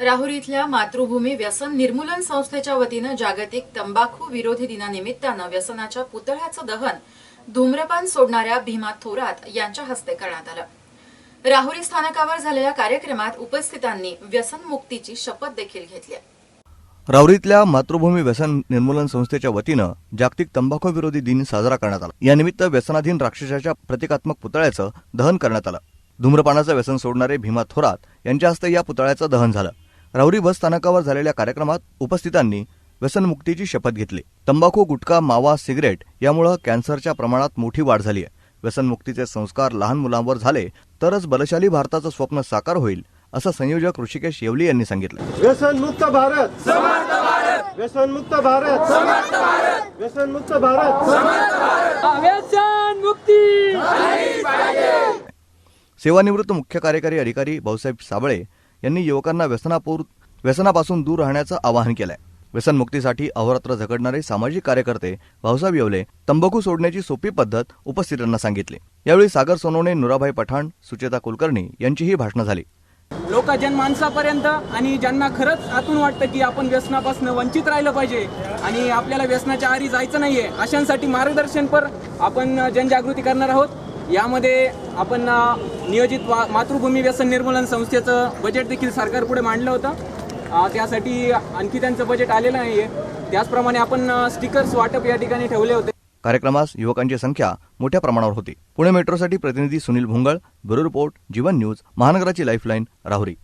राहुरी इथल्या मातृभूमी व्यसन निर्मूलन संस्थेच्या वतीनं जागतिक तंबाखू विरोधी दिनानिमित्तानं व्यसनाच्या पुतळ्याचं दहन धूम्रपान सोडणाऱ्या भीमा थोरात यांच्या हस्ते करण्यात आलं. राहुरी स्थानकावर झालेल्या कार्यक्रमात उपस्थितांनी व्यसनमुक्तीची शपथ देखील घेतली राहुरीतल्या मातृभूमी व्यसन निर्मूलन संस्थेच्या वतीनं जागतिक तंबाखू विरोधी दिन साजरा करण्यात आला. यानिमित्त व्यसनाधीन राक्षसाच्या प्रतिकात्मक पुतळ्याचं दहन करण्यात आलं. धूम्रपानाचं व्यसन सोडणारे भीमा थोरात यांच्या हस्ते या पुतळ्याचं दहन झालं. राऊरी बस स्थानकावर झालेल्या कार्यक्रमात उपस्थितांनी व्यसनमुक्तीची शपथ घेतली. तंबाखू गुटखा मावा सिगरेट यामुळं कॅन्सरच्या प्रमाणात मोठी वाढ झाली आहे. व्यसनमुक्तीचे संस्कार लहान मुलांवर झाले तरच बलशाली भारताचं स्वप्न साकार होईल असं संयोजक ऋषिकेश येवली यांनी सांगितलं. व्यसन मुक्त भारत. समर्थ भारत. व्यसन मुक्त भारत. सेवानिवृत्त मुख्य कार्यकारी अधिकारी भाऊसाहेब साबळे यांनी युवकांना व्यसनापूर व्यसनापासून दूर राहण्याचं आवाहन केलंय. व्यसनमुक्तीसाठी अहोरात्र झगडणारे सामाजिक कार्यकर्ते भाऊसाहेब येवले तंबाखू सोडण्याची सोपी पद्धत उपस्थितांना सांगितली. यावेळी सागर सोनवणे नुराभाई पठाण सुचेता कुलकर्णी यांचीही भाषणं झाली. लोक जनमानसापर्यंत आणि ज्यांना खरंच आतून वाटतं की आपण व्यसनापासून वंचित राहिलं पाहिजे आणि आपल्याला व्यसनाच्या आरी जायचं नाहीये अशांसाठी मार्गदर्शनपर आपण जनजागृती करणार आहोत. यामध्ये आपण नियोजित वा- मातृभूमी व्यसन निर्मूलन संस्थेचं बजेट देखील सरकारपुढे मांडलं होतं. त्यासाठी आणखी त्यांचं बजेट आलेलं नाही आहे त्याचप्रमाणे आपण स्टिकर्स वाटप या ठिकाणी ठेवले होते. कार्यक्रमास युवकांची संख्या मोठ्या प्रमाणावर होती. पुणे मेट्रोसाठी प्रतिनिधी Sunil Bhongal bureau report Jeevan news महानगराची lifeline Rahuri.